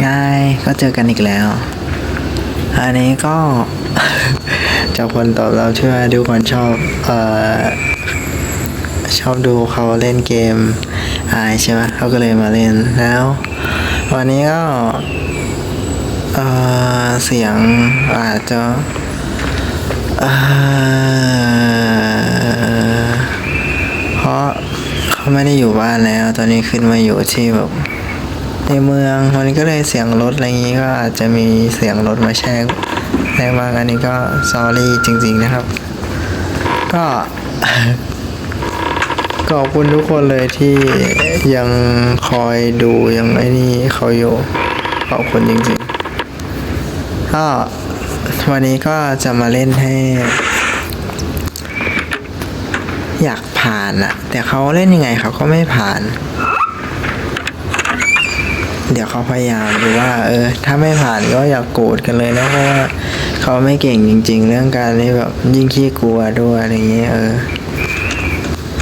ไงก็เจอกันอีกแล้ว อันนี้ก็ จากคนตอบรับที่ว่าทุกคนชอบเอ่อชอบดูเขาเล่นเกมอายใช่ไหมเขาก็เลยมาเล่นแล้ว วันนี้ก็เอ่อเสียงอาจจะเออเพราะเขาไม่ได้อยู่บ้านแล้ว ตอนนี้ขึ้นมาอยู่ที่แบบ ในเมืองวันนี้ก็เลยเสียงรถอะไรอย่างนี้ก็อาจจะมีเสียงรถมาแช่ในบางอันนี้ก็ซอรี่จริง ๆนะครับ ก็ขอบคุณทุกคนเลยที่ยังคอยดูยังไอ้นี่เขาอยู่ขอบคุณจริงๆก็วันนี้ก็จะมาเล่นให้ อยากผ่านอะแต่เขาเล่นยังไงเขาก็ไม่ผ่าน เดี๋ยวเขาพยายามดูว่า เออ ถ้าไม่ผ่านก็อย่ากโกรธกันเลยนะเพราะว่าเขาไม่เก่งจริง ๆ เรื่องการที่แบบยิ่งขี้กลัวด้วยอะไรเงี้ยเออ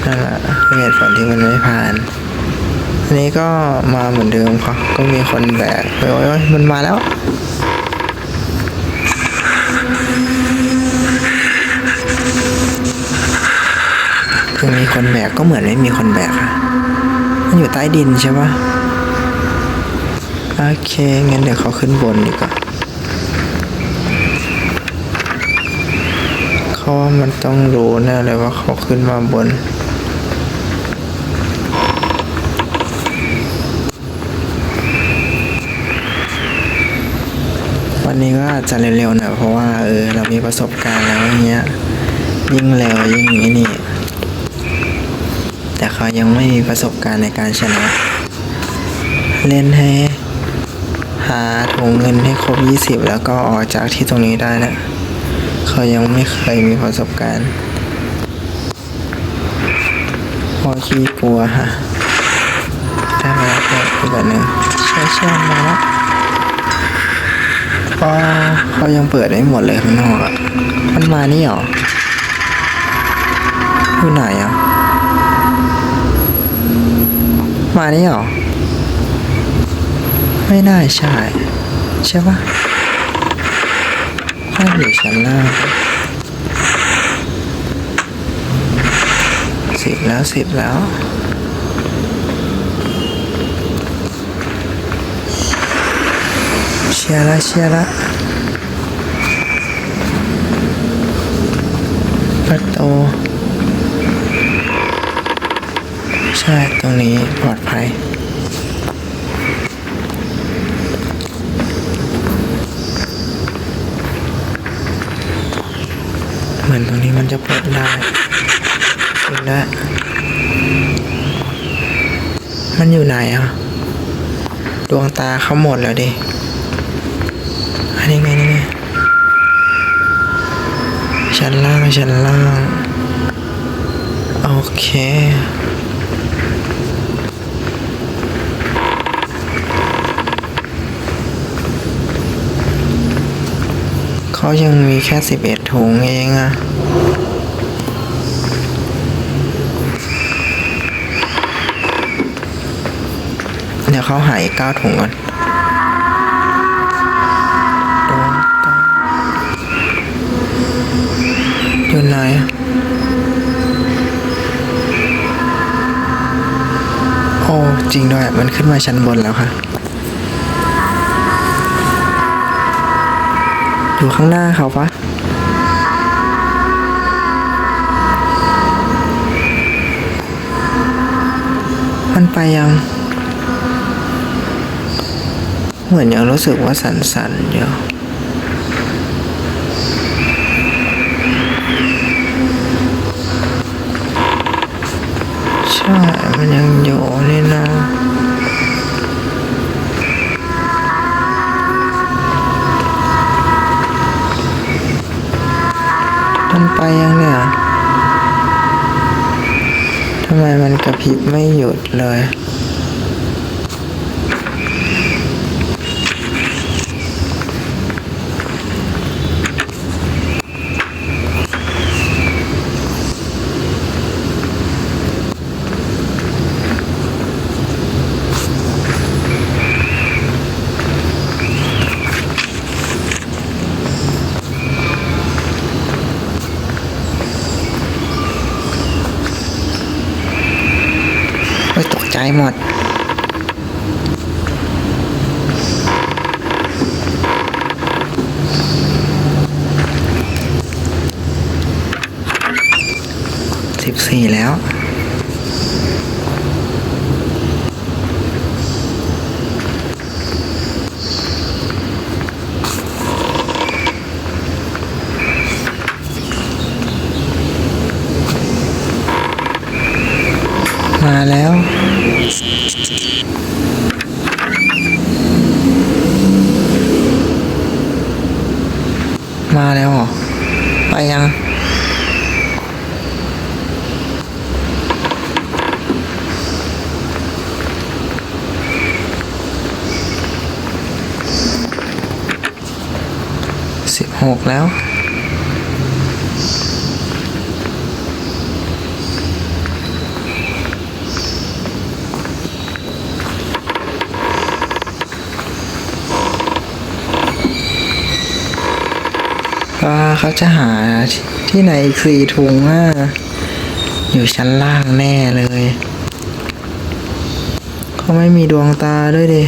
นั่นแหละเหตุผลที่มันไม่ผ่านอันนี้ก็มาเหมือนเดิมครับก็มีคนแบกโอ้ยโอ้ยมันมาแล้วคือมีคนแบกก็เหมือนไม่มีคนแบกอะมันอยู่ใต้ดินใช่ปะ โอเค งั้นเดี๋ยวเขาขึ้นบนดีกว่าเขาว่ามันต้องรู้แน่เลยว่าเขาขึ้นมาบน วันนี้ก็อาจจะเร็วๆหน่อยเพราะว่าเออเรามีประสบการณ์แล้วอย่างเงี้ย ยิ่งเร็วยิ่งอย่างนี้นี่ แต่เขายังไม่มีประสบการณ์ในการชนะ เล่นให้ หาถุงเงินให้ครบ 20 แล้วก็ออกจากที่ตรงนี้ได้นะเขายังไม่เคยมีประสบการณ์พอขี้กลัวฮะได้มาแล้วก็อีกแบบหนึ่งเชื่อเชื่อมาแล้วก็เขายังเปิดได้หมดเลยข้างนอกอะมันมานี่หรออยู่ไหนอะมานี่หรอ ไม่น่าใช่ใช่ปะถ้าอยู่ชั้นล่างสิบแล้วสิบแล้วเชียร์ละเชียร์ละประตูใช่ตรงนี้ปลอดภัย มือนตรงนี้มันจะเปิดได้เปิดได้มันอยู่ไหนอะ ดวงตาเขาหมดแล้วดิ อันนี้ไงนี่ไงชั้นล่างชั้นล่าง โอเค เขายังมีแค่สิบเอ็ดถุงเองอะเดี๋ยวเขาหายเก้าถุงก่อนอยู่ไหนโอ้จริงด้วย มันขึ้นมาชั้นบนแล้วค่ะ อยู่ข้างหน้าเขาปะมันไปยัง เหมือนยังรู้สึกว่าสั่นๆอยู่ใช่ มันยังอยู่นี่นะ ไปยังเนี่ยทำไมมันกระพริบไม่หยุดเลย โหมด สิบสี่แล้ว มาแล้ว มาแล้วเหรอ ไปยัง สิบหกแล้ว ว่า เขาจะหาที่ไหนสี่ถุงอะอยู่ชั้นล่างแน่เลย เขาไม่มีดวงตาด้วยดิ